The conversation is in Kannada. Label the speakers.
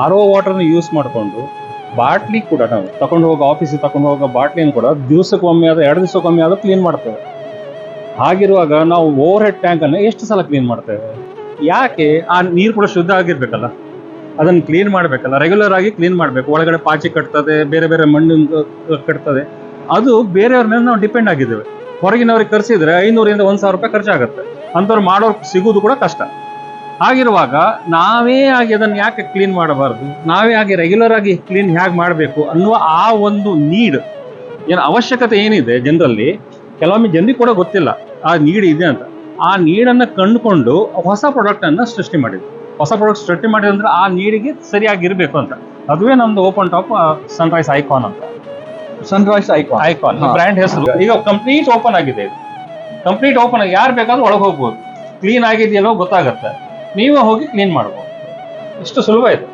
Speaker 1: ಆರ್ ಓ ವಾಟರ್ನ ಯೂಸ್ ಮಾಡಿಕೊಂಡು ಬಾಟ್ಲಿ ಕೂಡ ನಾವು ತಗೊಂಡು ಹೋಗೋ ಆಫೀಸಿಗೆ ತಗೊಂಡು ಹೋಗೋ ಬಾಟ್ಲಿನ ಕೂಡ ದಿವಸಕ್ಕೊಮ್ಮೆ ಆದ ಎರಡು ದಿವಸಕ್ಕೊಮ್ಮೆ ಆದ್ರೂ ಕ್ಲೀನ್ ಮಾಡ್ತೇವೆ. ಹಾಗಿರುವಾಗ ನಾವು ಓವರ್ ಹೆಡ್ ಟ್ಯಾಂಕನ್ನು ಎಷ್ಟು ಸಲ ಕ್ಲೀನ್ ಮಾಡ್ತೇವೆ? ಯಾಕೆ ಆ ನೀರು ಕೂಡ ಶುದ್ಧ ಆಗಿರ್ಬೇಕಲ್ಲ? ಅದನ್ನು ಕ್ಲೀನ್ ಮಾಡಬೇಕಲ್ಲ? ರೆಗ್ಯುಲರ್ ಆಗಿ ಕ್ಲೀನ್ ಮಾಡಬೇಕು. ಒಳಗಡೆ ಪಾಚಿ ಕಟ್ತದೆ, ಬೇರೆ ಬೇರೆ ಮಣ್ಣು ಕಟ್ತದೆ. ಅದು ಬೇರೆಯವ್ರ ಮೇಲೆ ನಾವು ಡಿಪೆಂಡ್ ಆಗಿದ್ದೇವೆ. ಹೊರಗಿನವ್ರಿಗೆ ಕರೆಸಿದ್ರೆ ಐನೂರಿಂದ ಒಂದು ಸಾವಿರ ರೂಪಾಯಿ ಖರ್ಚಾಗುತ್ತೆ. ಅಂಥವ್ರು ಮಾಡೋರು ಸಿಗೋದು ಕೂಡ ಕಷ್ಟ. ಹಾಗಿರುವಾಗ ನಾವೇ ಆಗಿ ಅದನ್ನು ಯಾಕೆ ಕ್ಲೀನ್ ಮಾಡಬಾರ್ದು? ನಾವೇ ಆಗಿ ರೆಗ್ಯುಲರ್ ಆಗಿ ಕ್ಲೀನ್ ಹೇಗೆ ಮಾಡಬೇಕು ಅನ್ನುವ ಆ ಒಂದು ನೀಡ್ ಏನು ಅವಶ್ಯಕತೆ ಏನಿದೆ ಜನರಲ್ಲಿ? ಕೆಲವೊಮ್ಮೆ ಜನರಿಗೆ ಕೂಡ ಗೊತ್ತಿಲ್ಲ. ಆ ನೀಡ್ ಇದೆ ಅಂತ. ಆ ನೀಡನ್ನು ಕಂಡುಕೊಂಡು ಹೊಸ ಪ್ರಾಡಕ್ಟ್ ಅನ್ನ ಸೃಷ್ಟಿ ಮಾಡಿದ್ವಿ ಹೊಸ ಪ್ರಾಡಕ್ಟ್ ಸೃಷ್ಟಿ ಮಾಡಿದ್ರೆ ಆ ನೀಡಿಗೆ ಸರಿಯಾಗಿ ಇರಬೇಕು ಅಂತ. ಅದುವೇ ನಮ್ದು ಓಪನ್ ಟಾಪ್ ಸನ್ರೈಸ್ ಐಕಾನ್ ಅಂತ.
Speaker 2: Sunrise icon
Speaker 1: icon. ಬ್ರ್ಯಾಂಡ್ ಹೆಸರು. ಈಗ ಕಂಪ್ಲೀಟ್ ಓಪನ್ ಆಗಿದೆ. ಕಂಪ್ಲೀಟ್ ಓಪನ್ ಆಗಿ ಯಾರು ಬೇಕಾದ್ರೂ ಒಳಗೆ ಹೋಗ್ಬೋದು. ಕ್ಲೀನ್ ಆಗಿದೆಯಲ್ಲೋ ಗೊತ್ತಾಗುತ್ತೆ. ನೀವೇ ಹೋಗಿ ಕ್ಲೀನ್ ಮಾಡ್ಬೋದು. ಇಷ್ಟು ಸುಲಭ ಇದೆ.